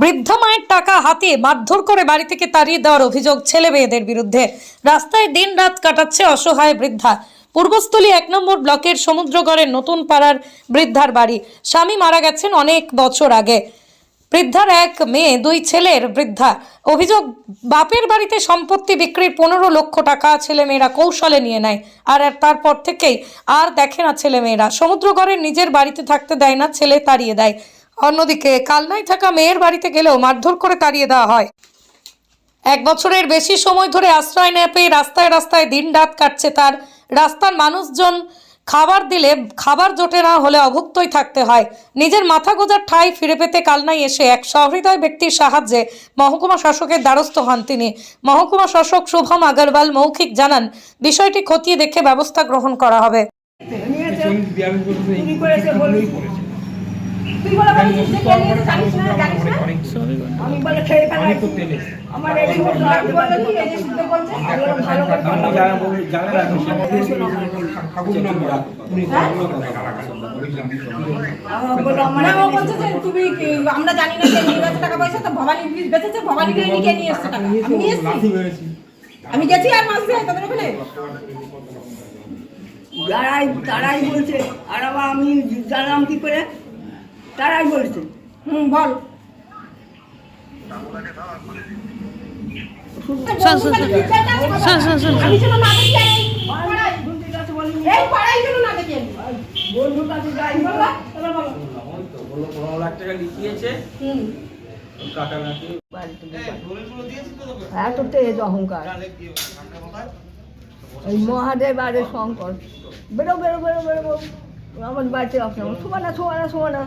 বৃদ্ধা মায়ের টাকা হাতে মারধর করে বাড়ি থেকে তাড়িয়ে দেওয়ার অভিযোগ ছেলে মেয়েদের বিরুদ্ধে। রাস্তায় দিন রাত কাটাচ্ছে অসহায় বৃদ্ধা। পূর্বস্থলী এক নম্বর ব্লকের সমুদ্রগড়ের নতুন পাড়ার বৃদ্ধার বাড়ি। স্বামী মারা গেছেন অনেক বছর আগে। বৃদ্ধার এক মেয়ে, দুই ছেলের বৃদ্ধা। অভিযোগ, বাপের বাড়িতে সম্পত্তি বিক্রির পনেরো লক্ষ টাকা ছেলেমেয়েরা কৌশলে নিয়ে নেয়। আর তারপর থেকেই আর দেখে না ছেলেমেয়েরা সমুদ্রগড়ের নিজের বাড়িতে থাকতে দেয় না, ছেলে তাড়িয়ে দেয়। অন্যদিকে কালনায় থাকা মেয়ের বাড়িতে গেলেও মারধর করে তাড়িয়ে দেওয়া হয়। এক বছরের বেশি সময় ধরে আশ্রয় না পেয়ে রাস্তায় রাস্তায় দিন রাত কাটছে তার। রাস্তার মানুষজন খাবার দিলে খাবার জোটে না হলে অভুক্তই থাকতে হয়। নিজের মাথা গোজার ঠাঁই ফিরে পেতে কালনাই এসে এক সহৃদয় ব্যক্তির সাহায্যে মহকুমা শাসকের দ্বারস্থ হন তিনি। মহকুমা শাসক শুভম আগরওয়াল মৌখিক জানান বিষয়টি খতিয়ে দেখে ব্যবস্থা গ্রহণ করা হবে। তুই বলে বলেছিস যে কে নিয়েছে জানিস না জানিস না? আমি বলে খেয়ে ফেলাই তো তেলে আমার এটাই বলতো আমি বললাম কি এই যে ভালো করে বলো। যারা বলুন জানেন ঠাকুর নম্বর হ্যাঁ? আমার জানি না কে নিয়ে গেছে টাকা পয়সা তো ভবানী বেঁচেছে ভবানী কে নিয়ে এসছে টাকা? আমি নিয়ে এসছি। আমি গেছি। আর মাস দিয়ে তাদের ওখানে যারাই তারাই বলছে আর আবার আমি জানলাম কি করে? তারাই বলছে। হুম বল। এত তেজ অহংকার। এই মহাদেব আরে শঙ্কর। বেরো বেরো বেরো বেরো বেরো। আমার বাড়িতে আসলাম শোভা না শোভা না শোভা না।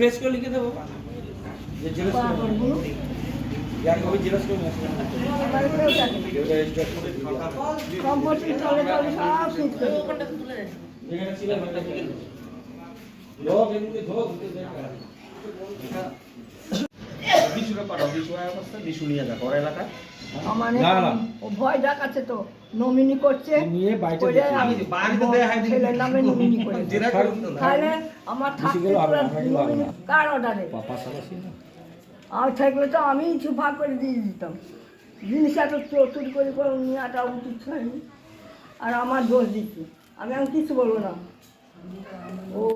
ফেস করে লিখে দেবো। লোক এমনি ধোক। বিশুরা পাঠাও বিশু অবস্থা বিশু নিয়ে দেখো ওর এলাকা আমার না, না। ও ভয় দেখাচ্ছে তো নমিনি করছে। নিয়ে বাড়িতে করে দেখি। আমি বাড়িতে দেয়া ছেলের নামে নমিনি করে তাহলে আমার থাকতে গেলেও হবে না, পুরো থাকলেও না। কার অর্ডারে? পাশাপাশি না। আর থাকলে তো আমি করে দিয়ে দিতাম। জিনিস এত চো- চুরি করে আটা উচিত হয়নি। আর আমার দোষ দিচ্ছি। আমি আমি কিছু বলব না। ও